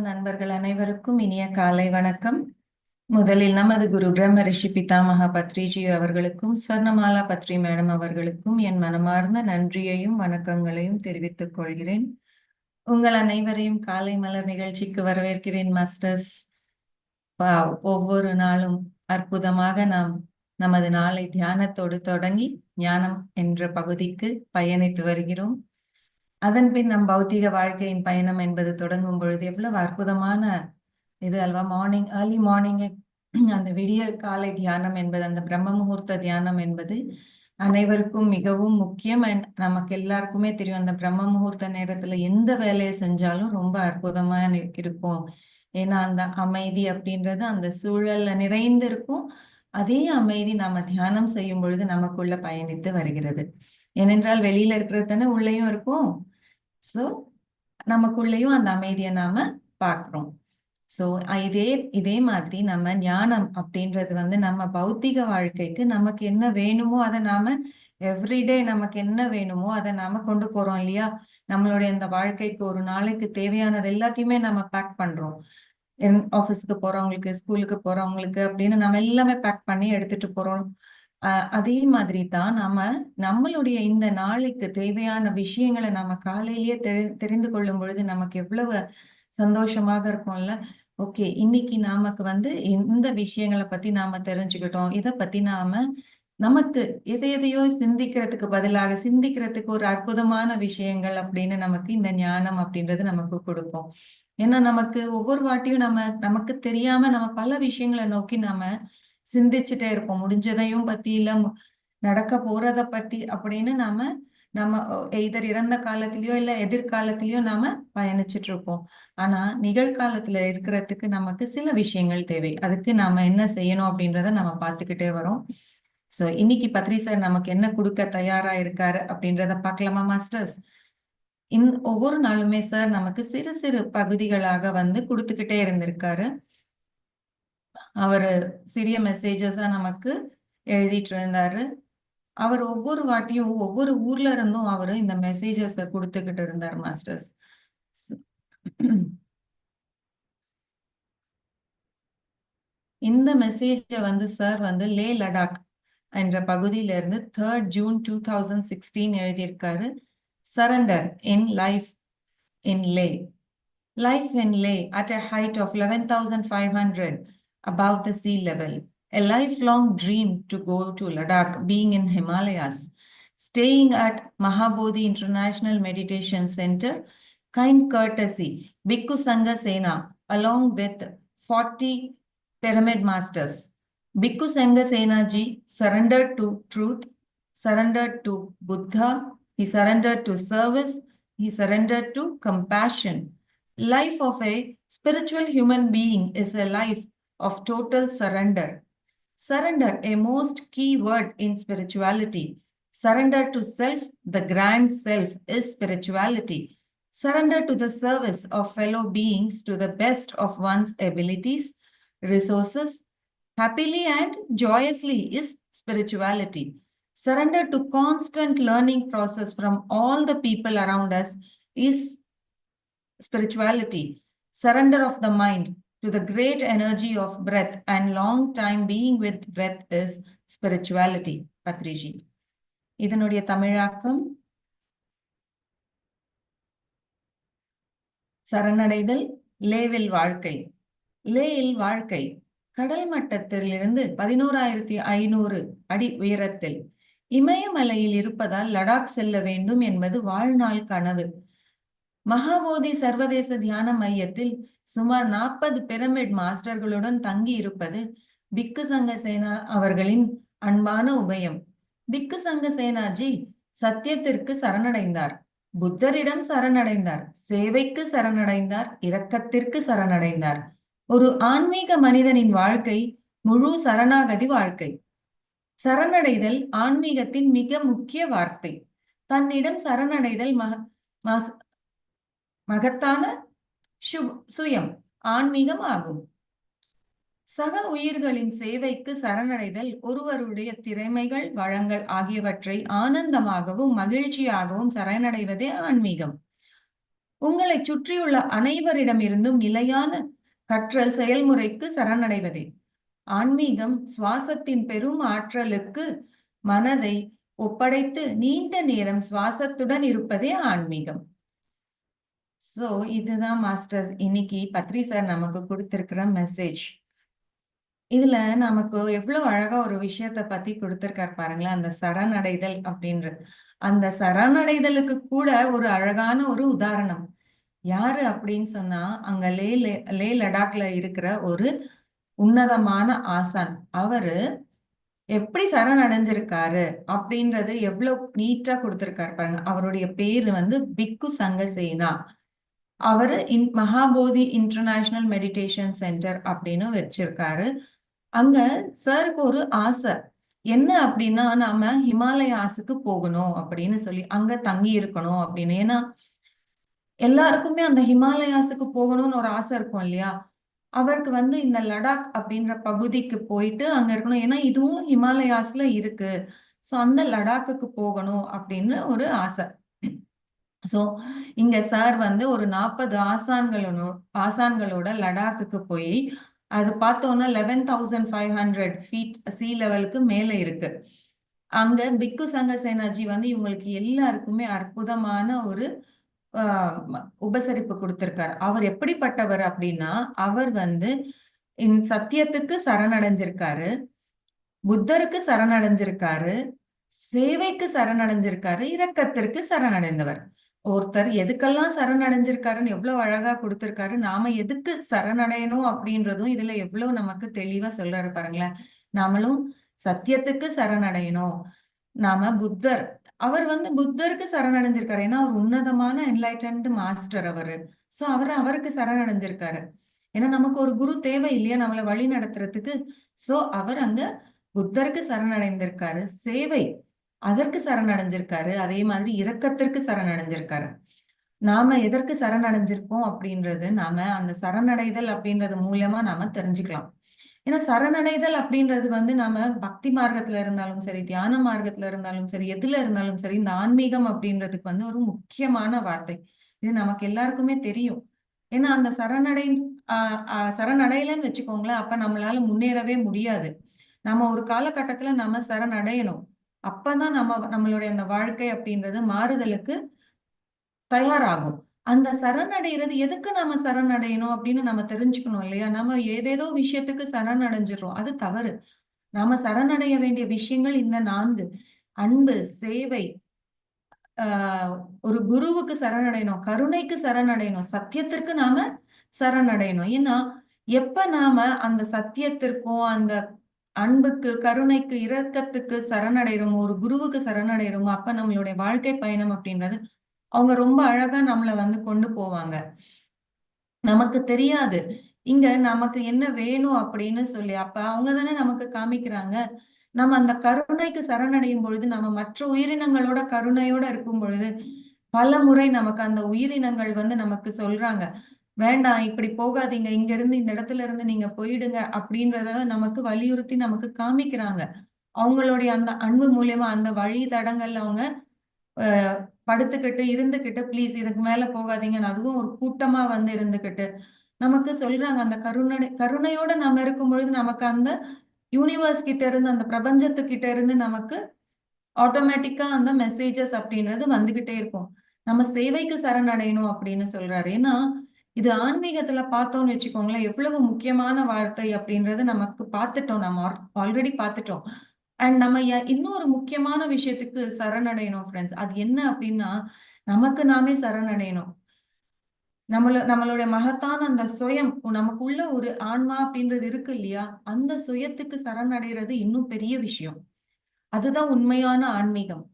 நண்பர்கள் அனைவருக்கும் இனிய காலை வணக்கம். முதலில் நமது குரு பிரம்ம ரிஷி பிதாமகா பத்ரிஜி அவர்களுக்கும் ஸ்வர்ணமாலா பத்ரி மேடம் அவர்களுக்கும் என் மனமார்ந்த நன்றியையும் வணக்கங்களையும் தெரிவித்துக் கொள்கிறேன். உங்கள் அனைவரையும் காலை மலர் நிகழ்ச்சிக்கு வரவேற்கிறேன் மாஸ்டர்ஸ். ஒவ்வொரு நாளும் அற்புதமாக நாம் நமது நாளை தியானத்தோடு தொடங்கி ஞானம் என்ற பகுதிக்கு பயணித்து வருகிறோம். அதன் பின் நம் பௌத்திக வாழ்க்கையின் பயணம் என்பது தொடங்கும் பொழுது எவ்வளவு அற்புதமான இது அல்வா. மார்னிங் ஏர்லி மார்னிங்கே அந்த விடிய காலை தியானம் என்பது அந்த பிரம்ம முகூர்த்த தியானம் என்பது அனைவருக்கும் மிகவும் முக்கியம். நமக்கு எல்லாருக்குமே தெரியும் அந்த பிரம்ம முகூர்த்த நேரத்துல எந்த வேலையை செஞ்சாலும் ரொம்ப அற்புதமா இருக்கும். ஏன்னா அந்த அமைதி அப்படின்றது அந்த சூழல்ல நிறைந்து இருக்கும் அதே அமைதி நாம தியானம் செய்யும் பொழுது நமக்குள்ள பயணித்து வருகிறது. ஏனென்றால் வெளியில இருக்கிறது தானே உள்ளேயும் இருக்கும். சோ நமக்குள்ளேயும் அந்த அமைதியை நாம பார்க்குறோம். சோ இதே இதே மாதிரி நம்ம ஞானம் அப்படின்றது வந்து நம்ம பௌத்திக வாழ்க்கைக்கு நமக்கு என்ன வேணுமோ அதை நாம எவ்ரிடே நமக்கு என்ன வேணுமோ அதை நாம கொண்டு போறோம் இல்லையா? நம்மளுடைய இந்த வாழ்க்கைக்கு ஒரு நாளைக்கு தேவையானது எல்லாத்தையுமே நம்ம பேக் பண்றோம். ஆஃபீஸுக்கு போறவங்களுக்கு ஸ்கூலுக்கு போறவங்களுக்கு அப்படின்னு நம்ம எல்லாமே பேக் பண்ணி எடுத்துட்டு போறோம். அதே மாதிரி தான் நம்ம நம்மளுடைய இந்த நாளைக்கு தேவையான விஷயங்களை நம்ம காலையிலேயே தெரி தெரிந்து கொள்ளும் பொழுது நமக்கு எவ்வளவு சந்தோஷமாக இருக்கும்ல? ஓகே இன்னைக்கு நமக்கு வந்து இந்த விஷயங்களை பத்தி நாம தெரிஞ்சுக்கிட்டோம். இதை பத்தி நாம நமக்கு எதை எதையோ சிந்திக்கிறதுக்கு பதிலாக சிந்திக்கிறதுக்கு ஒரு அற்புதமான விஷயங்கள் அப்படின்னு நமக்கு இந்த ஞானம் அப்படின்றது நமக்கு கொடுக்கும். ஏன்னா நமக்கு ஒவ்வொரு வாட்டியும் நம்ம நமக்கு தெரியாம நம்ம பல விஷயங்களை நோக்கி நாம சிந்திச்சுட்டே இருப்போம். முடிஞ்சதையும் பத்தி இல்ல நடக்க போறத பத்தி அப்படின்னு நாம நம்ம எய்தர் இறந்த காலத்திலயோ இல்ல எதிர்காலத்திலயோ நாம பயணிச்சுட்டு இருப்போம். ஆனா நிகழ்காலத்துல இருக்கிறதுக்கு நமக்கு சில விஷயங்கள் தேவை. அதுக்கு நாம என்ன செய்யணும் அப்படின்றத நம்ம பார்த்துக்கிட்டே வரோம். சோ இன்னைக்கு பத்ரி சார் நமக்கு என்ன கொடுக்க தயாரா இருக்காரு அப்படின்றத பார்க்கலாமா மாஸ்டர்ஸ்? இந் ஒவ்வொரு நாளுமே சார் நமக்கு சிறு சிறு பகுதிகளாக வந்து கொடுத்துக்கிட்டே இருந்திருக்காரு. அவரு சிறிய மெசேஜஸா நமக்கு எழுதிட்டு இருந்தாரு அவர் ஒவ்வொரு வாட்டியும் ஒவ்வொரு ஊர்ல இருந்தும் அவரு இந்த மெசேஜஸ் கொடுத்துக்கிட்டு இருந்தார் மாஸ்டர்ஸ் இந்த மெசேஜ வந்து சார் வந்து லே லடாக் என்ற பகுதியில இருந்து third June two thousand sixteen எழுதியிருக்காரு. Surrender in life in Leh life in Leh at a height of eleven thousand five hundred above the sea level. A lifelong dream to go to Ladakh, being in Himalayas. Staying at Mahabodhi International Meditation Center, kind courtesy, Bhikkhu Sangha Sena, along with 40 pyramid masters. Bhikkhu Sangha Sena ji surrendered to truth, surrendered to Buddha, he surrendered to service, he surrendered to compassion. Life of a spiritual human being is a life of total surrender. Surrender, a most key word in spirituality. Surrender to self, the grand self, is spirituality. Surrender to the service of fellow beings to the best of one's abilities, resources, happily and joyously is spirituality. Surrender to constant learning process from all the people around us is spirituality, surrender of the mind to the great energy of breath and long time being with breath is spirituality, Patriji. இதனுடைய தமிழாக்கம் சரணடைதல் லேவில் வாழ்க்கை. லேயில் வாழ்க்கை கடல் மட்டத்திலிருந்து பதினோராயிரத்தி ஐநூறு அடி உயரத்தில். இமயமலையில் இருப்பதால் லடாக் செல்ல வேண்டும் என்பது வாழ்நாள் கனவு. மகாபோதி சர்வதேச தியான மையத்தில் சுமார் நாற்பது பிரமிட் மாஸ்டர்களுடன் தங்கி இருப்பது பிக்கு சங்க சேனா அவர்களின் அன்பான உபயம். பிக்கு சங்க சேனாஜி சத்தியத்திற்கு சரணடைந்தார். புத்தரிடம் சரணடைந்தார். சேவைக்கு சரணடைந்தார். இரக்கத்திற்கு சரணடைந்தார். ஒரு ஆன்மீக மனிதனின் வாழ்க்கை முழு சரணாகதி வாழ்க்கை. சரணடைதல் ஆன்மீகத்தின் மிக முக்கிய வார்த்தை. தன்னிடம் சரணடைதல் மக மகத்தான சு- சுயம் ஆன்மீகம் ஆகும் சக உயிர்களின் சேவைக்கு சரணடைதல் ஒருவருடைய திறமைகள் வளங்கள் ஆகியவற்றை ஆனந்தமாகவும் மகிழ்ச்சியாகவும் சரணடைவதே ஆன்மீகம். உங்களை சுற்றியுள்ள அனைவரிடமிருந்தும் நிலையான கற்றல் செயல்முறைக்கு சரணடைவதே. ஆன்மீகம் சுவாசத்தின் பெரும் ஆற்றலுக்கு மனதை ஒப்படைத்து நீண்ட நேரம் சுவாசத்துடன் இருப்பதே ஆன்மீகம். சோ இதுதான் மாஸ்டர்ஸ் இன்னைக்கு பத்ரி சார் நமக்கு கொடுத்திருக்கிற மெசேஜ் இதுல நமக்கு எவ்வளவு அழகா ஒரு விஷயத்த பத்தி கொடுத்திருக்காரு பாருங்களேன். அந்த சரணடைதல் அப்படின்ற அந்த சரணடைதலுக்கு கூட ஒரு அழகான ஒரு உதாரணம். யாரு அப்படின்னு சொன்னா அங்க லே லே லடாக்ல இருக்கிற ஒரு உன்னதமான ஆசான். அவரு எப்படி சரணடைஞ்சிருக்காரு அப்படின்றது எவ்வளவு நீட்டா கொடுத்திருக்காரு பாருங்க. அவருடைய பேரு வந்து பிக்கு சங்கசேனா. அவர் in Mahabodhi international meditation centre அப்படின்னு வச்சிருக்காரு. அங்க சருக்கு ஒரு ஆசை. என்ன அப்படின்னா நாம ஹிமாலயாஸுக்கு போகணும் அப்படின்னு சொல்லி அங்க தங்கி இருக்கணும் அப்படின்னு. ஏன்னா எல்லாருக்குமே அந்த ஹிமாலயாஸுக்கு போகணும்னு ஒரு ஆசை இருக்கும் இல்லையா? அவருக்கு வந்து இந்த லடாக் அப்படின்ற பகுதிக்கு போயிட்டு அங்க இருக்கணும். ஏன்னா இதுவும் ஹிமாலயாஸ்ல இருக்கு. ஸோ அந்த லடாக்குக்கு போகணும் அப்படின்னு ஒரு ஆசை. ஸோ இங்க சார் வந்து ஒரு நாற்பது ஆசான்களோட ஆசான்களோட லடாக்குக்கு போய் அது பார்த்தோன்னா eleven thousand five hundred feet sea லெவலுக்கு மேலே இருக்கு. அங்க பிக்கு சங்க சேனாஜி வந்து இவங்களுக்கு எல்லாருக்குமே அற்புதமான ஒரு உபசரிப்பு கொடுத்திருக்காரு. அவர் எப்படிப்பட்டவர் அப்படின்னா அவர் வந்து இந்த சத்தியத்துக்கு சரணடைஞ்சிருக்காரு புத்தருக்கு சரணடைஞ்சிருக்காரு சேவைக்கு சரணடைஞ்சிருக்காரு இரக்கத்திற்கு சரணடைந்தவர். ஒருத்தர் எதுக்கெல்லாம் சரணடைஞ்சிருக்காருன்னு எவ்வளவு அழகா கொடுத்திருக்காரு நாம எதுக்கு சரணடையணும் அப்படின்றதும் இதுல எவ்வளவு நமக்கு தெளிவா சொல்றாரு பாருங்களேன். நாமளும் சத்தியத்துக்கு சரணடையணும். நாம புத்தர் அவர் வந்து புத்தருக்கு சரணடைஞ்சிருக்காரு. ஏன்னா அவர் உன்னதமான என்லைட்டன்டு மாஸ்டர் அவரு. சோ அவர் அவருக்கு சரணடைஞ்சிருக்காரு. ஏன்னா நமக்கு ஒரு குரு தேவை இல்லையா? நம்மளை வழி நடத்துறதுக்கு. சோ அவர் அங்க புத்தருக்கு சரணடைந்திருக்காரு. சேவை அதற்கு சரணடைஞ்சிருக்காரு. அதே மாதிரி இரக்கத்திற்கு சரணடைஞ்சிருக்காரு. நாம எதற்கு சரணடைஞ்சிருக்கோம் அப்படின்றது நாம அந்த சரணடைதல் அப்படின்றது மூலமா நாம தெரிஞ்சுக்கலாம். ஏன்னா சரணடைதல் அப்படின்றது வந்து நாம பக்தி மார்க்கத்துல இருந்தாலும் சரி தியான மார்க்கத்துல இருந்தாலும் சரி எதுல இருந்தாலும் சரி இந்த ஆன்மீகம் அப்படின்றதுக்கு வந்து ஒரு முக்கியமான வார்த்தை. இது நமக்கு எல்லாருக்குமே தெரியும். ஏன்னா அந்த சரணடை ஆஹ் சரணடையலன்னு வச்சுக்கோங்களேன் அப்ப நம்மளால முன்னேறவே முடியாது. நம்ம ஒரு காலகட்டத்துல நம்ம சரணடையணும். அப்பதான் நம்ம நம்மளுடைய அந்த வாழ்க்கை அப்படின்றது மாறுதலுக்கு தயாராகும். அந்த சரணடைகிறது எதுக்கு நம்ம சரணடையணும் அப்படின்னு நம்ம தெரிஞ்சுக்கணும் இல்லையா? நம்ம ஏதேதோ விஷயத்துக்கு சரணடைஞ்சிடறோம். அது தவறு. நாம சரணடைய வேண்டிய விஷயங்கள் இந்த நான்கு. அன்பு சேவை ஆஹ் ஒரு குருவுக்கு சரணடையணும் கருணைக்கு சரணடையணும் சத்தியத்திற்கு நாம சரணடையணும். ஏன்னா எப்ப நாம அந்த சத்தியத்திற்கும் அந்த அன்புக்கு கருணைக்கு இரக்கத்துக்கு சரணடைகிறோமோ ஒரு குருவுக்கு சரணடைகிறோமோ அப்ப நம்மளுடைய வாழ்க்கை பயணம் அப்படின்றது அவங்க ரொம்ப அழகா நம்மளை வந்து கொண்டு போவாங்க. நமக்கு தெரியாது. இங்க நமக்கு என்ன வேணும் அப்படின்னு சொல்லி அப்ப அவங்க தானே நமக்கு காமிக்கிறாங்க. நம்ம அந்த கருணைக்கு சரணடையும் பொழுது நம்ம மற்ற உயிரினங்களோட கருணையோட இருக்கும் பொழுது பல முறை நமக்கு அந்த உயிரினங்கள் வந்து நமக்கு சொல்றாங்க. வேண்டாம் இப்படி போகாதீங்க. இங்க இருந்து இந்த இடத்துல இருந்து நீங்க போயிடுங்க அப்படின்றத நமக்கு வலியுறுத்தி நமக்கு காமிக்கிறாங்க. அவங்களுடைய அந்த அன்பு மூலியமா அந்த வழி தடங்கள்ல அவங்க படுத்துக்கிட்டு இருந்துகிட்டு ப்ளீஸ் இதுக்கு மேல போகாதீங்கன்னு அதுவும் ஒரு கூட்டமா வந்து இருந்துகிட்டு நமக்கு சொல்றாங்க அந்த கருணை கருணையோட நம்ம இருக்கும் பொழுது நமக்கு அந்த யூனிவர்ஸ் கிட்ட இருந்து அந்த பிரபஞ்சத்துக்கிட்ட இருந்து நமக்கு ஆட்டோமேட்டிக்கா அந்த மெசேஜஸ் அப்படின்றது வந்துகிட்டே இருக்கும். நம்ம சேவைக்கு சரணடையணும் அப்படின்னு சொல்றாரு. ஏன்னா இது ஆன்மீகத்துல பார்த்தோம்னு வச்சுக்கோங்களேன் எவ்வளவு முக்கியமான வார்த்தை அப்படின்றது நமக்கு பார்த்துட்டோம். நம்ம ஆல்ரெடி பார்த்துட்டோம். அண்ட் நம்ம இன்னொரு முக்கியமான விஷயத்துக்கு சரணடையணும் ஃப்ரெண்ட்ஸ் அது என்ன அப்படின்னா நமக்கு நாமே சரணடையணும். நம்மள நம்மளுடைய மகத்தான அந்த சுயம் நமக்குள்ள ஒரு ஆன்மா அப்படின்றது இருக்கு இல்லையா? அந்த சுயத்துக்கு சரணடைகிறது இன்னும் பெரிய விஷயம். அதுதான் உண்மையான ஆன்மீகம்.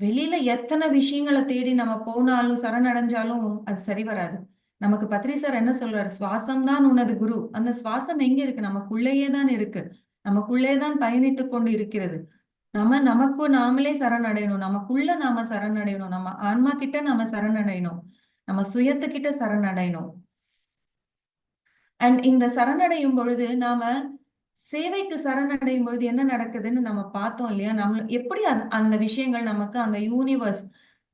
வெளியில எத்தனை விஷயங்களை தேடி நம்ம போனாலும் சரணடைஞ்சாலும் அது சரி வராது. நமக்கு பத்ரி சார் என்ன சொல்றாரு? சுவாசம் தான் உனது குரு. அந்த சுவாசம் எங்க இருக்கு? நமக்குள்ளேயே தான் இருக்கு. நமக்குள்ளே தான் பயணித்து கொண்டு இருக்கிறது. நம்ம நமக்கு நாமளே சரணடையணும். நமக்குள்ள நாம சரணடையணும். நம்ம ஆன்மா கிட்ட நாம சரணடையணும். நம்ம சுயத்துக்கிட்ட சரணடையணும். அண்ட் இந்த சரணடையும் பொழுது நாம சேவைக்கு சரணடையும் பொழுது என்ன நடக்குதுன்னு நம்ம பார்த்தோம் இல்லையா? நம்ம எப்படி அந்த விஷயங்கள் நமக்கு அந்த யூனிவர்ஸ்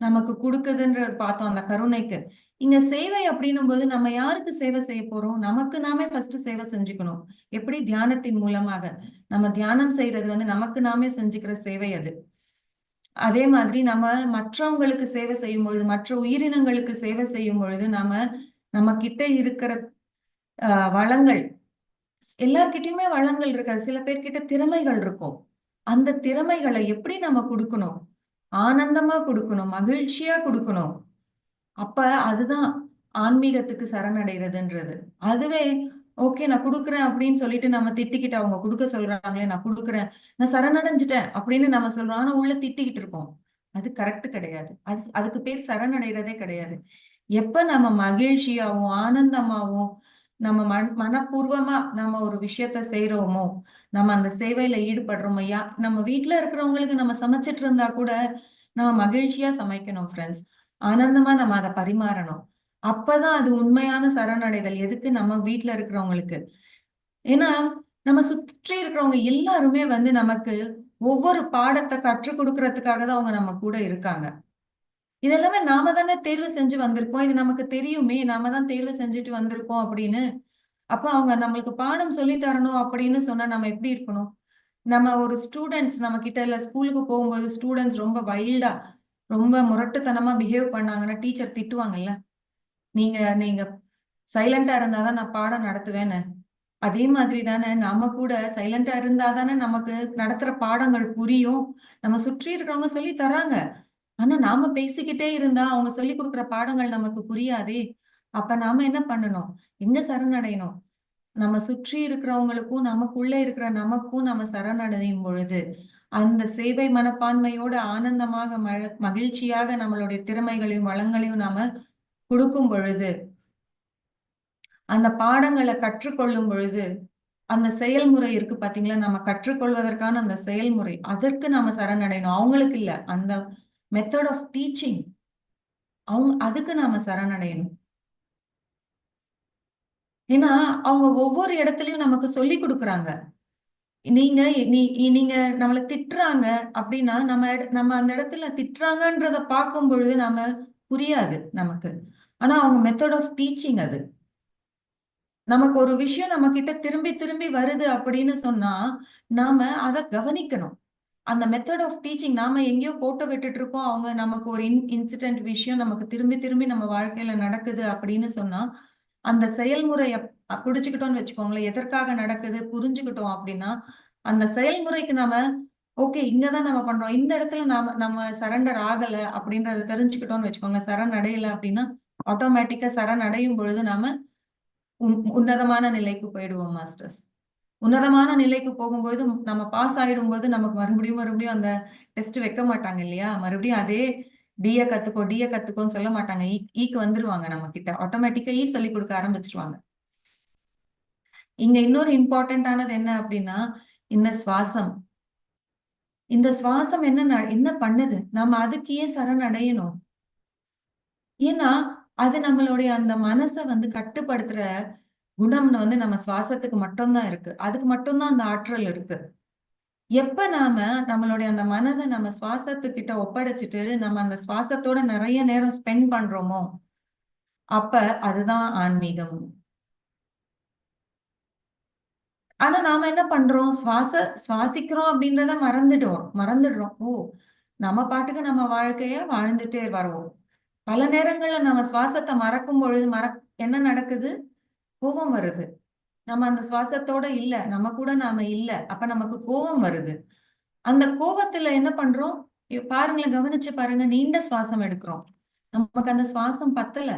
நமக்கு கொடுக்குதுன்றது பார்த்தோம் அந்த கருணைக்கு. இங்க சேவை அப்படின்னும் போது நம்ம யாருக்கு சேவை செய்ய போறோம்? நமக்கு நாமே ஃபர்ஸ்ட் சேவை செஞ்சுக்கணும். எப்படி? தியானத்தின் மூலமாக. நம்ம தியானம் செய்யறது வந்து நமக்கு நாமே செஞ்சுக்கிற சேவை அது. அதே மாதிரி நம்ம மற்றவங்களுக்கு சேவை செய்யும் பொழுது மற்ற உயிரினங்களுக்கு சேவை செய்யும் பொழுது நம்ம நம்ம கிட்ட இருக்கிற ஆஹ் வளங்கள் எல்லார்கிட்டயுமே வளங்கள் இருக்காது. சில பேர்கிட்ட திறமைகள் இருக்கும். அந்த திறமைகளை எப்படி நம்ம கொடுக்கணும்? ஆனந்தமா கொடுக்கணும். மகிழ்ச்சியா கொடுக்கணும். அப்ப அதுதான் ஆன்மீகத்துக்கு சரணடைறதுன்றது. அதுவே ஓகே நான் கொடுக்குறேன் அப்படின்னு சொல்லிட்டு நம்ம திட்டிக்கிட்டு அவங்க கொடுக்க சொல்றாங்களே நான் கொடுக்குறேன். நான் சரணடைஞ்சிட்டேன் அப்படின்னு நம்ம சொல்றோம். ஆனா உள்ள திட்டிக்கிட்டு இருக்கோம். அது கரெக்ட் கிடையாது. அது அதுக்கு பேர் சரணடைறதே கிடையாது. எப்ப நம்ம மகிழ்ச்சியாவும் ஆனந்தமாவும் நம்ம மன மனப்பூர்வமா நம்ம ஒரு விஷயத்த செய்யறோமோ நம்ம அந்த சேவையில ஈடுபடுறோமோ யா நம்ம வீட்டுல இருக்கிறவங்களுக்கு நம்ம சமைச்சிட்டு இருந்தா கூட நம்ம மகிழ்ச்சியா சமைக்கணும் ஃப்ரெண்ட்ஸ் ஆனந்தமா நம்ம அதை பரிமாறணும். அப்பதான் அது உண்மையான சரணடைதல். எதுக்கு நம்ம வீட்டுல இருக்கிறவங்களுக்கு? ஏன்னா நம்ம சுற்றி இருக்கிறவங்க எல்லாருமே வந்து நமக்கு ஒவ்வொரு பாடத்தை கற்றுக் கொடுக்கறதுக்காக தான் அவங்க நம்ம கூட இருக்காங்க. இதெல்லாமே நாம தானே தேர்வு செஞ்சு வந்திருக்கோம். இது நமக்கு தெரியுமே. நாம தான் தேர்வு செஞ்சுட்டு வந்திருக்கோம் அப்படின்னு. அப்போ அவங்க நம்மளுக்கு பாடம் சொல்லி தரணும் அப்படின்னு சொன்னா நம்ம எப்படி இருக்கணும்? நம்ம ஒரு ஸ்டூடெண்ட்ஸ் நம்ம கிட்ட இல்ல ஸ்கூலுக்கு போகும்போது ஸ்டூடெண்ட்ஸ் ரொம்ப வைல்டா ரொம்ப முரட்டுத்தனமா பிஹேவ் பண்ணாங்கன்னா டீச்சர் திட்டுவாங்கல்ல? நீங்க நீங்க சைலண்டா இருந்தாதான் நான் பாடம் நடத்துவேன்னு. அதே மாதிரி தானே நாம கூட சைலண்டா இருந்தா தானே நமக்கு நடத்துற பாடங்கள் புரியும். நம்ம சுற்றி இருக்கிறவங்க சொல்லி தராங்க ஆனா நாம பேசிக்கிட்டே இருந்தா அவங்க சொல்லி கொடுக்குற பாடங்கள் நமக்கு புரியாதே. அப்ப நாம என்ன பண்ணணும்? எங்க சரணடையணும்? நம்ம சுற்றி இருக்கிறவங்களுக்கும் நமக்குள்ள இருக்கிற நமக்கும் நம்ம சரணடையும் பொழுது அந்த சேவை மனப்பான்மையோட ஆனந்தமாக மழ மகிழ்ச்சியாக நம்மளுடைய திறமைகளையும் வளங்களையும் நாம கொடுக்கும் பொழுது அந்த பாடங்களை கற்றுக்கொள்ளும் பொழுது அந்த செயல்முறை இருக்கு பாத்தீங்களா? நம்ம கற்றுக்கொள்வதற்கான அந்த செயல்முறை அதற்கு நாம சரணடையணும். அவங்களுக்கு இல்ல அந்த மெத்தட் ஆஃப் டீச்சிங் அவங்க அதுக்கு நாம சரணடையணும். ஏன்னா அவங்க ஒவ்வொரு இடத்துலயும் நமக்கு சொல்லி கொடுக்குறாங்க. நீங்க நீ நீங்க நம்மள திட்டுறாங்க அப்படின்னா நம்ம நம்ம அந்த இடத்துல திட்டுறாங்கன்றத பார்க்கும் பொழுது நம்ம புரியாது நமக்கு. ஆனா அவங்க மெத்தட் ஆஃப் டீச்சிங் அது. நமக்கு ஒரு விஷயம் நம்ம கிட்ட திரும்பி திரும்பி வருது அப்படின்னு சொன்னா நாம அதை கவனிக்கணும். அந்த மெத்தட் ஆஃப் டீச்சிங் நாம எங்கேயோ கோட்டை விட்டுட்டு இருக்கோம். அவங்க நமக்கு ஒரு இன் இன்சிடென்ட் விஷயம் நமக்கு திரும்பி திரும்பி நம்ம வாழ்க்கையில நடக்குது அப்படின்னு சொன்னா அந்த செயல்முறைய பிடிச்சுக்கிட்டோம்னு வச்சுக்கோங்களேன். எதற்காக நடக்குது? புரிஞ்சுக்கிட்டோம் அப்படின்னா அந்த செயல்முறைக்கு நாம ஓகே இங்கதான் நம்ம பண்றோம். இந்த இடத்துல நாம நம்ம சரண்டர் ஆகல அப்படின்றத தெரிஞ்சுக்கிட்டோம்னு வச்சுக்கோங்களேன். சரண் அடையல அப்படின்னா ஆட்டோமேட்டிக்கா சரண் அடையும் பொழுது நாம உன்னதமான நிலைக்கு போயிடுவோம் மாஸ்டர்ஸ் உன்னதமான நிலைக்கு போகும்பொழுது நம்ம பாஸ் ஆயிடும் போது நமக்கு மறுபடியும் மறுபடியும் அந்த டெஸ்ட் வைக்க மாட்டாங்க இல்லையா? மறுபடியும் அதே டிஏ கத்துக்கோ டிஏ கத்துக்கோன்னு சொல்ல மாட்டாங்க. E, e ஈக்கு வந்துருவாங்க நம்ம கிட்ட. ஆட்டோமேட்டிக்கா ஈ சொல்லி கொடுக்க ஆரம்பிச்சிருவாங்க. இங்க இன்னொரு இம்பார்ட்டன்டானது என்ன அப்படின்னா இந்த சுவாசம். இந்த சுவாசம் என்ன என்ன பண்ணுது? நம்ம அதுக்கு ஏன் சரண் அடையணும்? ஏன்னா அது நம்மளுடைய அந்த மனசை வந்து கட்டுப்படுத்துற குணம்னு வந்து நம்ம சுவாசத்துக்கு மட்டும்தான் இருக்கு. அதுக்கு மட்டும்தான் அந்த ஆற்றல் இருக்கு. எப்ப நாம நம்மளுடைய அந்த மனதை நம்ம சுவாசத்துக்கிட்ட ஒப்படைச்சிட்டு நம்ம அந்த சுவாசத்தோட நிறைய நேரம் ஸ்பெண்ட் பண்றோமோ அப்ப அதுதான் ஆன்மீகம். ஆனா நாம என்ன பண்றோம்? சுவாச சுவாசிக்கிறோம் அப்படின்றத மறந்துடுவோம் மறந்துடுறோம். ஓ நம்ம பாட்டுக்கு நம்ம வாழ்க்கைய வாழ்ந்துட்டே வருவோம். பல நேரங்கள்ல நம்ம சுவாசத்தை மறக்கும் பொழுது மற என்ன நடக்குது? கோபம் வருது. நம்ம அந்த சுவாசத்தோட இல்ல. நம்ம கூட நாம இல்ல. அப்ப நமக்கு கோபம் வருது. அந்த கோபத்துல என்ன பண்றோம்? பாருங்களேன் கவனிச்சு பாருங்க. நீண்ட சுவாசம் எடுக்கிறோம். நமக்கு அந்த சுவாசம் பத்தல.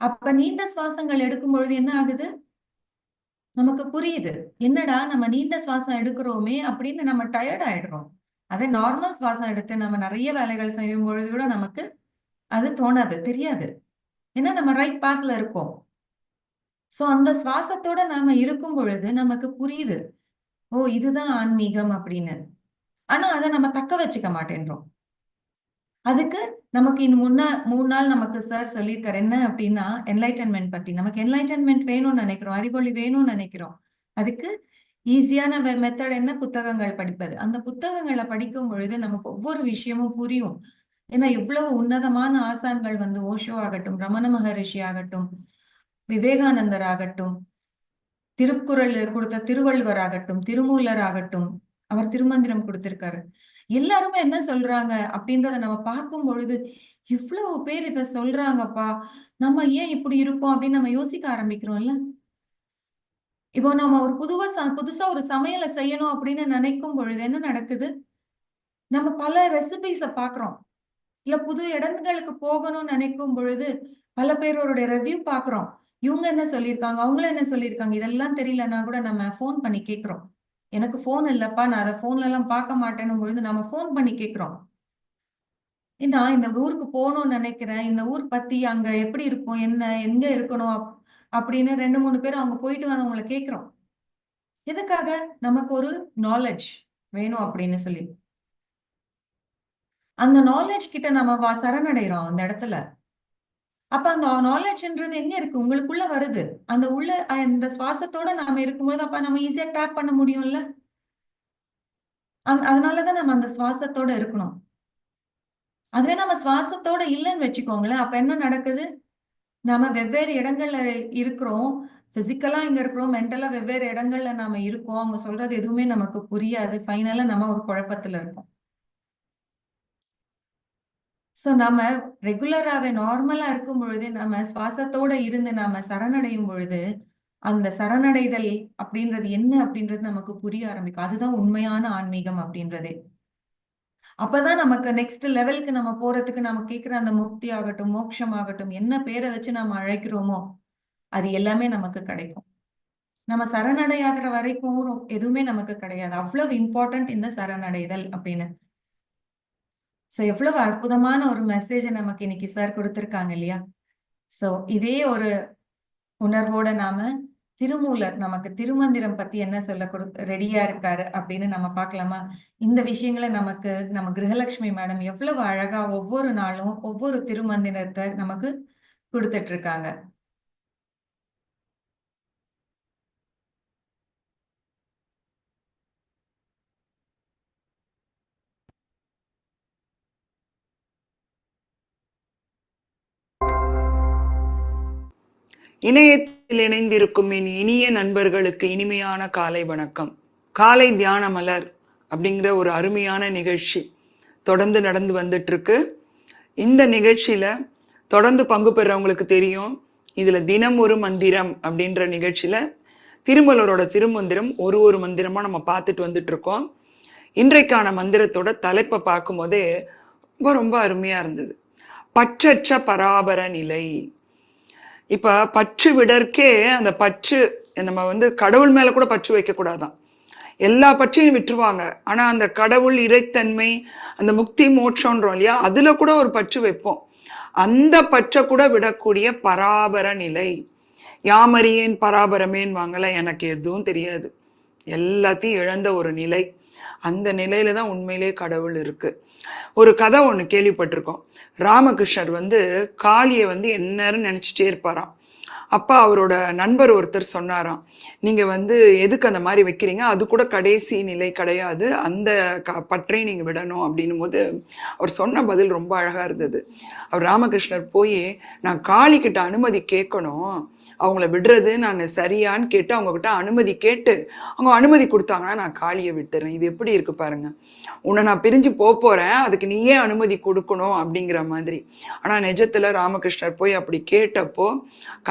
அப்ப நீண்ட சுவாசங்கள் எடுக்கும் பொழுது என்ன ஆகுது? நமக்கு புரியுது. என்னடா நம்ம நீண்ட சுவாசம் எடுக்கிறோமே அப்படின்னு நம்ம டயர்ட் ஆயிடுறோம். அதே நார்மல் சுவாசம் எடுத்து நம்ம நிறைய வேலைகள் செய்யும் பொழுது கூட நமக்கு அது தோணாது தெரியாது. ஏன்னா நம்ம ரைட் பாத்ல இருக்கோம். ஸோ அந்த சுவாசத்தோட நாம இருக்கும் பொழுது நமக்கு புரியுது. ஓ இதுதான் ஆன்மீகம் அப்படின்னு. ஆனா அதை நம்ம தக்க வச்சுக்க மாட்டேன்றோம். அதுக்கு நமக்கு இன்னும் முன்னா மூணு நாள் நமக்கு சார் சொல்லியிருக்காரு. என்ன அப்படின்னா என்லைட்டன்மெண்ட் பத்தி. நமக்கு என்லைட்டன்மெண்ட் வேணும்னு நினைக்கிறோம். அறிவொளி வேணும்னு நினைக்கிறோம். அதுக்கு ஈஸியான மெத்தட் என்ன? புத்தகங்கள் படிப்பது. அந்த புத்தகங்களை படிக்கும் பொழுது நமக்கு ஒவ்வொரு விஷயமும் புரியும். ஏன்னா இவ்வளவு உன்னதமான ஆசான்கள் வந்து ஓஷோ ஆகட்டும் ரமண மகரிஷி ஆகட்டும் விவேகானந்தர் ஆகட்டும் திருக்குறள் கொடுத்த திருவள்ளுவர் ஆகட்டும் திருமூலர் ஆகட்டும் அவர் திருமந்திரம் கொடுத்திருக்காரு. எல்லாருமே என்ன சொல்றாங்க அப்படின்றத நம்ம பார்க்கும் பொழுது இவ்வளவு பேர் இத சொல்றாங்கப்பா நம்ம ஏன் இப்படி இருக்கோம் அப்படின்னு நம்ம யோசிக்க ஆரம்பிக்கிறோம்ல. இப்போ நம்ம ஒரு புதுவா ச- புதுசா ஒரு சமையலை செய்யணும் அப்படின்னு நினைக்கும் பொழுது என்ன நடக்குது? நம்ம பல ரெசிபிஸ பாக்குறோம் இல்ல புது இடங்களுக்கு போகணும்னு நினைக்கும் பொழுது பல பேரோட ரெவ்யூ பாக்குறோம் இவங்க என்ன சொல்லியிருக்காங்க? அவங்கள என்ன சொல்லியிருக்காங்க? இதெல்லாம் தெரியலன்னா கூட நம்ம ஃபோன் பண்ணி கேட்குறோம். எனக்கு ஃபோன் இல்லப்பா நான் அதை ஃபோன்ல எல்லாம் பார்க்க மாட்டேன்னு பொழுது நம்ம ஃபோன் பண்ணி கேட்குறோம். நான் இந்த ஊருக்கு போகணும்னு நினைக்கிறேன். இந்த ஊர் பத்தி அங்க எப்படி இருக்கும்? என்ன எங்க இருக்கணும்? அப்- அப்படின்னு ரெண்டு மூணு பேர் அவங்க போயிட்டு வந்தவங்களை கேட்குறோம். எதுக்காக? நமக்கு ஒரு நாலேஜ் வேணும் அப்படின்னு சொல்லி. அந்த நாலேஜ் கிட்ட நம்ம வா சரணடைறோம் அந்த இடத்துல. அப்ப அந்த நாலேஜ்ன்றது எங்க இருக்கு? உங்களுக்குள்ள வருது. அந்த உள்ள அந்த சுவாசத்தோட நாம இருக்கும்போது அப்ப நம்ம ஈஸியா டேப் பண்ண முடியும்ல? அதனாலதான் நம்ம அந்த சுவாசத்தோட இருக்கணும். அதுவே நம்ம சுவாசத்தோட இல்லைன்னு வச்சுக்கோங்களேன். அப்ப என்ன நடக்குது? நாம வெவ்வேறு இடங்கள்ல இருக்கிறோம். பிசிக்கலா இங்க இருக்கிறோம். மென்டலா வெவ்வேறு இடங்கள்ல நாம இருக்கோம். அவங்க சொல்றது எதுவுமே நமக்கு புரியாது. ஃபைனலா நம்ம ஒரு குழப்பத்துல இருக்கோம். ஸோ நம்ம ரெகுலராகவே நார்மலாக இருக்கும் பொழுது நம்ம சுவாசத்தோட இருந்து நாம சரணடையும் பொழுது அந்த சரணடைதல் அப்படின்றது என்ன அப்படின்றது நமக்கு புரிய ஆரம்பிக்கும். அதுதான் உண்மையான ஆன்மீகம் அப்படின்றது. அப்பதான் நமக்கு நெக்ஸ்ட் லெவலுக்கு நம்ம போறதுக்கு நம்ம கேட்கிற அந்த முக்தி ஆகட்டும் மோட்சம் ஆகட்டும் என்ன பேரை வச்சு நம்ம அழைக்கிறோமோ அது எல்லாமே நமக்கு கிடைக்கும். நம்ம சரணடையாத வரைக்கும் எதுவுமே நமக்கு கிடையாது. அவ்வளவு இம்பார்ட்டன்ட் இந்த சரணடைதல் அப்படின்னு. ஸோ எவ்வளவு அற்புதமான ஒரு மெசேஜை நமக்கு இன்னைக்கு சார் கொடுத்துருக்காங்க இல்லையா? ஸோ இதே ஒரு உணர்வோட நாம திருமூலர் நமக்கு திருமந்திரம் பத்தி என்ன சொல்ல கொடு ரெடியா இருக்காரு அப்படின்னு நம்ம பார்க்கலாமா? இந்த விஷயங்களை நமக்கு நம்ம கிரகலட்சுமி மேடம் எவ்வளவு அழகா ஒவ்வொரு நாளும் ஒவ்வொரு திருமந்திரத்தை நமக்கு கொடுத்துட்டு இருக்காங்க. இணையத்தில் இணைந்திருக்கும் என் இனிய நண்பர்களுக்கு இனிமையான காலை வணக்கம். காலை தியான மலர் அப்படிங்கிற ஒரு அருமையான நிகழ்ச்சி தொடர்ந்து நடந்து வந்துட்டு இருக்கு இந்த நிகழ்ச்சியில தொடர்ந்து பங்கு பெறவங்களுக்கு தெரியும் இதுல தினம் ஒரு மந்திரம் அப்படின்ற நிகழ்ச்சியில திருமலரோட திருமந்திரம் ஒரு ஒரு மந்திரமா நம்ம பார்த்துட்டு வந்துட்டு இருக்கோம் இன்றைக்கான மந்திரத்தோட தலைப்பை பார்க்கும்போதே ரொம்ப ரொம்ப அருமையா இருந்தது. பற்றற்ற பராபர நிலை இப்போ பற்று விடற்கே அந்த பற்று நம்ம வந்து கடவுள் மேலே கூட பற்று வைக்கக்கூடாதான் எல்லா பற்றையும் விட்டுருவாங்க. ஆனால் அந்த கடவுள் இறைத்தன்மை அந்த முக்தி மோட்சம்ன்றோம் இல்லையா அதில் கூட ஒரு பற்று வைப்போம். அந்த பற்றை கூட விடக்கூடிய பராபர நிலை. யாமரியேன் பராபரமேன் வாங்கல எனக்கு எதுவும் தெரியாது. எல்லாத்தையும் இழந்த ஒரு நிலை. அந்த நிலையில தான் உண்மையிலே கடவுள் இருக்கு. ஒரு கதை ஒன்று கேள்விப்பட்டிருக்கோம். ராமகிருஷ்ணர் வந்து காளியை வந்து எந்நேரம் நினச்சிட்டே இருப்பாராம். அப்பா அவரோட நண்பர் ஒருத்தர் சொன்னாராம் நீங்கள் வந்து எதுக்கு அந்த மாதிரி வைக்கிறீங்க? அது கூட கடைசி நிலை கிடையாது. அந்த க பற்றை நீங்கள் விடணும். அப்படின்னும் போது அவர் சொன்ன பதில் ரொம்ப அழகாக இருந்தது. அவர் ராமகிருஷ்ணர் போய் நான் காளிக்கிட்ட அனுமதி கேட்கணும். அவங்கள விடுறது நான் சரியான்னு கேட்டு அவங்க கிட்ட அனுமதி கேட்டு அவங்க அனுமதி கொடுத்தாங்கன்னா நான் காளியை விட்டுறேன். இது எப்படி இருக்கு பாருங்க. உன்னை நான் பிரிஞ்சு போக போறேன். அதுக்கு நீயே அனுமதி கொடுக்கணும் அப்படிங்கிற மாதிரி. ஆனா நிஜத்துல ராமகிருஷ்ணர் போய் அப்படி கேட்டப்போ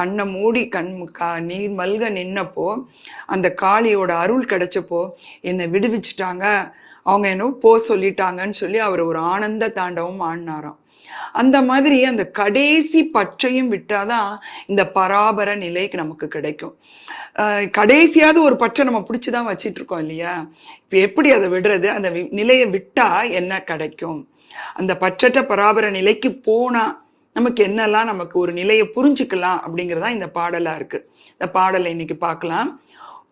கண்ணை மூடி கண் கா நீர் மல்க நின்னப்போ அந்த காளியோட அருள் கிடைச்சப்போ என்னை விடுவிச்சிட்டாங்க. அவங்க என்ன போ சொல்லிட்டாங்கன்னு சொல்லி அவர் ஒரு ஆனந்த தாண்டவம் ஆடினாராம். அந்த மாதிரி அந்த கடைசி பற்றையும் விட்டாதான் இந்த பராபர நிலைக்கு நமக்கு கிடைக்கும். ஆஹ் கடைசியாவது ஒரு பற்றை நம்ம பிடிச்சுதான் வச்சிட்டு இருக்கோம் இல்லையா? இப்ப எப்படி அதை விடுறது? அந்த நிலையை விட்டா என்ன கிடைக்கும்? அந்த பற்றற்ற பராபர நிலைக்கு போனா நமக்கு என்னெல்லாம் நமக்கு ஒரு நிலையை புரிஞ்சுக்கலாம் அப்படிங்கிறதா இந்த பாடலா இருக்கு. இந்த பாடலை இன்னைக்கு பார்க்கலாம்.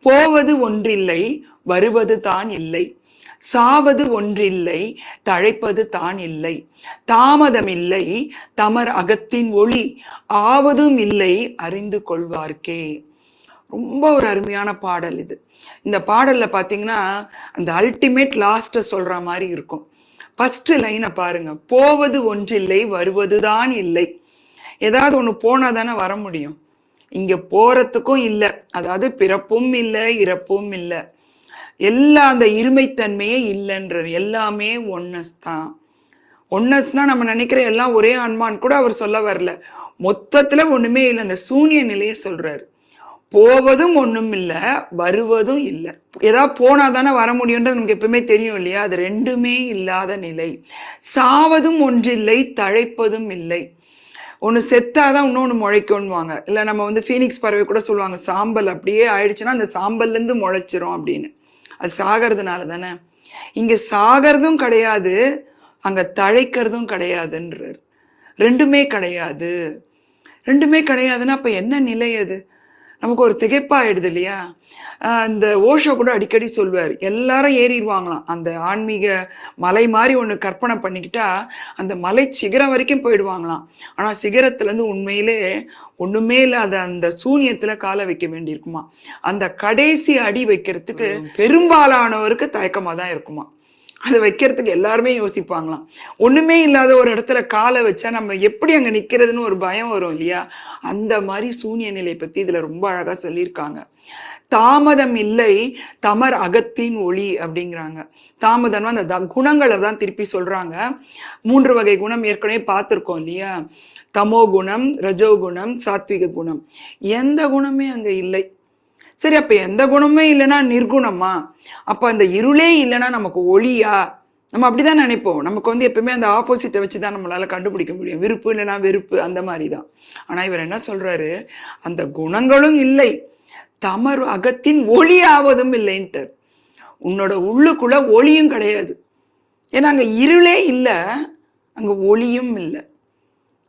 போவது ஒன்றில்லை வருவது தான் இல்லை. சாவது ஒன்றில்லை தழைப்பது தான் இல்லை தாமதமில்லை தமர் அகத்தின் ஒளி. ஆவதும் இல்லை அறிந்து கொள்வார்க்கே. ரொம்ப ஒரு அருமையான பாடல் இது. இந்த பாடல்ல பாத்தீங்கன்னா அந்த அல்டிமேட் லாஸ்ட்டை சொல்ற மாதிரி இருக்கும். ஃபர்ஸ்ட் லைனை பாருங்க. போவது ஒன்றில்லை வருவதுதான் இல்லை. ஏதாவது ஒன்று போனால் தானே வர முடியும். இங்க போறதுக்கும் இல்லை. அதாவது பிறப்பும் இல்லை இறப்பும் இல்லை. எல்லா அந்த இருமைத்தன்மையே இல்லைன்ற எல்லாமே ஒன்னஸ் தான். ஒன்னஸ்னா நம்ம நினைக்கிற எல்லாம் ஒரே ஆன்மான்னு கூட அவர் சொல்ல வரல. மொத்தத்துல ஒண்ணுமே இல்லை. அந்த சூனிய நிலையை சொல்றாரு. போவதும் ஒன்றும் இல்லை வருவதும் இல்லை. ஏதாவது போனா தானே வர முடியும்ன்றது நமக்கு எப்பவுமே தெரியும் இல்லையா? அது ரெண்டுமே இல்லாத நிலை. சாவதும் ஒன்றில்லை தழைப்பதும் இல்லை. ஒன்று செத்தாதான் இன்னொன்று முளைக்கும்னுவாங்க. இல்லை நம்ம வந்து ஃபீனிக்ஸ் பறவை கூட சொல்லுவாங்க சாம்பல் அப்படியே ஆயிடுச்சுன்னா அந்த சாம்பல்லேருந்து முளைச்சிரும் அப்படின்னு. அது சாகிறதுனால தானே? இங்கே சாகிறதும் கிடையாது அங்கே தழைக்கிறதும் கிடையாதுன்றார். ரெண்டுமே கிடையாது. ரெண்டுமே கிடையாதுன்னா அப்போ என்ன நிலை அது? நமக்கு ஒரு திகைப்பாயிடுது இல்லையா? இந்த ஓஷோ கூட அடிக்கடி சொல்வார் எல்லாரும் ஏறிடுவாங்களாம். அந்த ஆன்மீக மலை மாதிரி ஒன்று கற்பனை பண்ணிக்கிட்டா அந்த மலை சிகரம் வரைக்கும் போயிடுவாங்களாம். ஆனால் சிகரத்துலேருந்து உண்மையிலே ஒண்ணுமே இல்லாத அந்த சூனியத்துல காலை வைக்க வேண்டியிருக்குமா? அந்த கடைசி அடி வைக்கிறதுக்கு பெரும்பாலானவருக்கு தயக்கமா தான் இருக்குமா? அது வைக்கிறதுக்கு எல்லாருமே யோசிப்பாங்களாம். ஒண்ணுமே இல்லாத ஒரு இடத்துல காலை வச்சா நம்ம எப்படி அங்க நிக்கிறதுன்னு ஒரு பயம் வரும் இல்லையா? அந்த மாதிரி சூனிய நிலை பத்தி இதுல ரொம்ப அழகா சொல்லியிருக்காங்க. தாமதம் இல்லை தமர் அகத்தின் ஒளி அப்படிங்கிறாங்க. தாமதம்னா அந்த த- குணங்களை தான் திருப்பி சொல்றாங்க. மூன்று வகை குணம் ஏற்கனவே பார்த்துருக்கோம் இல்லையா? தமோ குணம் ரஜோ குணம் சாத்விக குணம். எந்த குணமே அங்க இல்லை. சரி அப்போ எந்த குணமே இல்லைன்னா நிர்குணமா? அப்போ அந்த இருளே இல்லைன்னா நமக்கு ஒளியா? நம்ம அப்படிதான் நினைப்போம். நமக்கு வந்து எப்பவுமே அந்த ஆப்போசிட்டை வச்சு தான் நம்மளால கண்டுபிடிக்க முடியும். விருப்பு இல்லைன்னா வெறுப்பு அந்த மாதிரி தான் ஆனா இவர் என்ன சொல்றாரு? அந்த குணங்களும் இல்லை. தமர் அகத்தின் ஒளி ஆவதும் இல்லைன்ட்டார் உன்னோட உள்ளுக்குள்ள ஒளியும் கிடையாது. ஏன்னா அங்க இருளே இல்லை அங்க ஒளியும் இல்லை.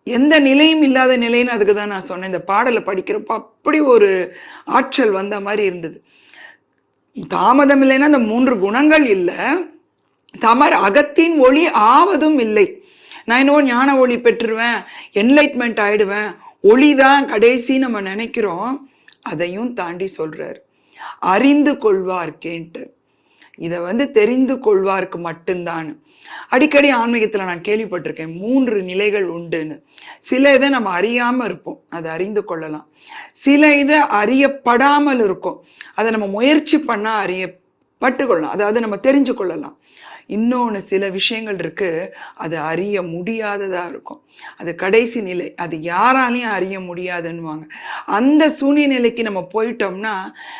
எந்த நிலையும் இல்லாத நிலைன்னு அதுக்கு தான் நான் சொன்னேன். இந்த பாடலை படிக்கிறப்ப அப்படி ஒரு ஆற்றல் வந்த மாதிரி இருந்தது. தாமதம் இல்லைன்னா அந்த மூன்று குணங்கள் இல்லை. தமர் அகத்தின் ஒளி ஆவதும் இல்லை. நான் என்னவோ ஞான ஒளி பெற்றுருவேன் என்லைட்மெண்ட் ஆயிடுவேன் ஒளி தான் கடைசி நம்ம நினைக்கிறோம். அதையும் தாண்டி சொல்றார். அறிந்து கொள்வார்க்கேன்ட்டு இதை வந்து தெரிந்து கொள்வார்க்கு மட்டும்தான் அடிக்கடி ஆன்மீகத்தில் நான் கேள்விப்பட்டிருக்கேன் மூன்று நிலைகள் உண்டுன்னு. சில இதை நம்ம அறியாமல் இருப்போம் அதை அறிந்து கொள்ளலாம். சில இதை அறியப்படாமல் இருக்கும் அதை நம்ம முயற்சி பண்ணால் அறியப்பட்டு கொள்ளலாம் அதாவது நம்ம தெரிஞ்சு கொள்ளலாம். இன்னொன்று சில விஷயங்கள் இருக்கு அது அறிய முடியாததாக இருக்கும். அது கடைசி நிலை அது யாராலையும் அறிய முடியாதுன்னுவாங்க. அந்த சூனிய நிலைக்கு நம்ம போயிட்டோம்னா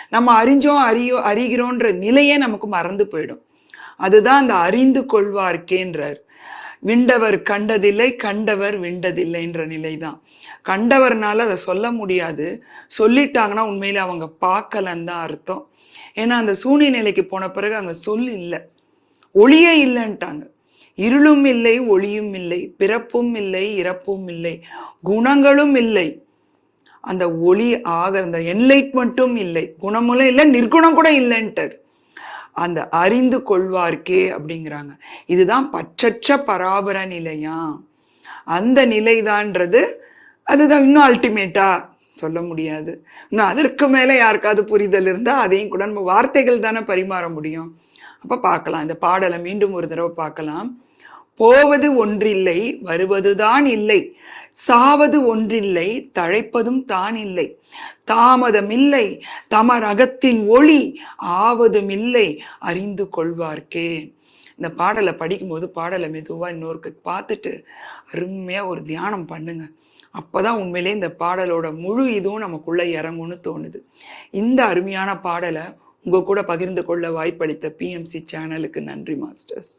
நம்ம அறிஞ்சோம் அறியோ அறிகிறோன்ற நிலையே நமக்கு மறந்து போயிடும். அதுதான் அந்த அறிந்து கொள்வார்க்கேன்றார். விண்டவர் கண்டதில்லை கண்டவர் விண்டதில்லைன்ற நிலை தான் கண்டவர்னால அதை சொல்ல முடியாது. சொல்லிட்டாங்கன்னா உண்மையில் அவங்க பார்க்கலன்னு தான் அர்த்தம். ஏன்னா அந்த சூனிய நிலைக்கு போன பிறகு அங்கே சொல் இல்லை. ஒளியே இல்லைன்ட்டாங்க. இருளும் இல்லை ஒளியும் இல்லை பிறப்பும் இல்லை இறப்பும் இல்லை குணங்களும் இல்லை. அந்த ஒளி ஆக அந்த என்லைட்மெண்ட்டும் இல்லை. குணமும் இல்லை நிர்குணம் கூட இல்லைன்ட்டார். அந்த அறிந்து கொள்வார்க்கே அப்படிங்கிறாங்க. இதுதான் பற்றற்ற பராபர நிலையா? அந்த நிலைதான்றது அதுதான் இன்னும் அல்டிமேட்டா சொல்ல முடியாது. இன்னும் அதற்கு மேலே யாருக்காவது புரிதல் இருந்தால் அதையும் கூட நம்ம வார்த்தைகள் தானே பரிமாற முடியும். அப்போ பார்க்கலாம். இந்த பாடலை மீண்டும் ஒரு தடவை பார்க்கலாம். போவது ஒன்றில்லை வருவதுதான் இல்லை. சாவது ஒன்றில்லை தழைப்பதும் தான் இல்லை. தாமதமில்லை தமர் அகத்தின் ஒளி ஆவதும் இல்லை அறிந்து கொள்வார்க்கே. இந்த பாடலை படிக்கும்போது பாடலை மெதுவாக இன்னொருக்கு பார்த்துட்டு அருமையாக ஒரு தியானம் பண்ணுங்க. அப்போதான் உண்மையிலே இந்த பாடலோட முழு இதுவும் நமக்குள்ளே இறங்கும்னு தோணுது. இந்த அருமையான பாடலை உங்க கூட பகிர்ந்து கொள்ள வாய்ப்பளித்த பிஎம்சி சேனலுக்கு நன்றி மாஸ்டர்ஸ்